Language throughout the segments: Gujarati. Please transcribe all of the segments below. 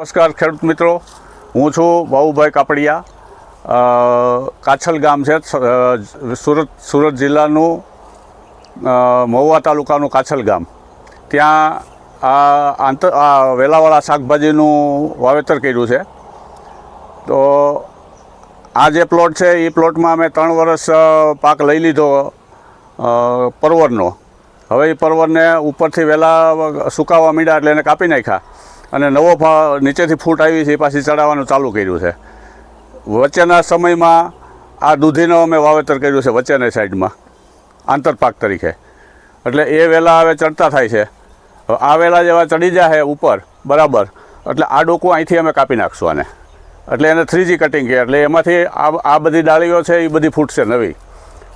નમસ્કાર ખેડૂત મિત્રો. હું છું બાબુભાઈ કાપડિયા. કાછલ ગામ છે સુરત સુરત જિલ્લાનું મહુવા તાલુકાનું કાછલ ગામ. ત્યાં આ આંતર આ વેલાવાળા શાકભાજીનું વાવેતર કર્યું છે. તો આ જે પ્લોટ છે એ પ્લોટમાં અમે ત્રણ વર્ષ પાક લઈ લીધો પરવરનો. હવે એ પરવરને ઉપરથી વહેલા સુકાવા મીડા એટલે એને કાપી નાખ્યા. અને નવો ભાવ નીચેથી ફૂટ આવી છે, એ પાછી ચડાવવાનું ચાલુ કર્યું છે. વચ્ચેના સમયમાં આ દૂધીનો અમે વાવેતર કર્યું છે વચ્ચેની સાઈડમાં આંતરપાક તરીકે. એટલે એ વેલા હવે ચડતા થાય છે. આ વેલા જેવા ચડી જાય ઉપર, બરાબર. એટલે આ ડોકું અહીંથી અમે કાપી નાખશું આને. એટલે એને થ્રીજી કટિંગ કહે એટલે એમાંથી આ આ બધી ડાળીઓ છે, એ બધી ફૂટશે નવી.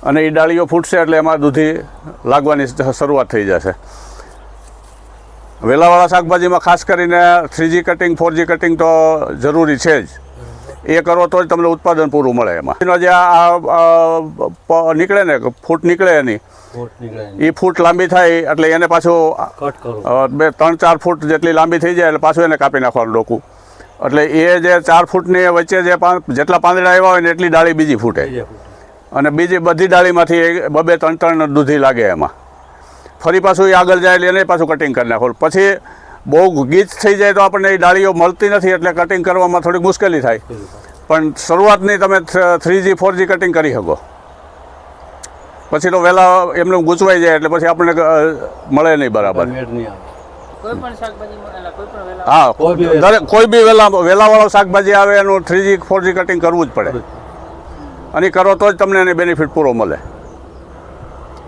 અને એ ડાળીઓ ફૂટશે એટલે એમાં દૂધી લાગવાની શરૂઆત થઈ જશે. વેલાવાળા શાકભાજીમાં ખાસ કરીને થ્રીજી કટિંગ ફોરજી કટિંગ તો જરૂરી છે જ. એ કરો તો જ તમને ઉત્પાદન પૂરું મળે એમાં. એનો જે આ નીકળે ને ફૂટ નીકળે એની એ ફૂટ લાંબી થાય એટલે એને પાછું બે ત્રણ ચાર ફૂટ જેટલી લાંબી થઈ જાય એટલે પાછું એને કાપી નાખવાનું ડોકું. એટલે એ જે ચાર ફૂટની વચ્ચે જે જેટલા પાંદડા આવ્યા હોય ને એટલી ડાળી બીજી ફૂટે. અને બીજી બધી ડાળીમાંથી બબે ત્રણ ત્રણ દૂધી લાગે એમાં. ફરી પાછું એ આગળ જાય એટલે એને પાછું કટિંગ કરી નાખો. પછી બહુ ગીચ થઈ જાય તો આપણને એ ડાળીઓ મળતી નથી એટલે કટિંગ કરવામાં થોડીક મુશ્કેલી થાય. પણ શરૂઆતની તમે three G four G cutting કરી શકો. પછી તો વહેલા એમને ગૂંચવાઈ જાય એટલે પછી આપણને મળે નહીં બરાબર. હા કોઈ બી દરેક કોઈ બી વેલા વેલાવાળો શાકભાજી આવે એનું three G four G cutting કરવું જ પડે. અને કરો તો જ તમને એને બેનિફિટ પૂરો મળે.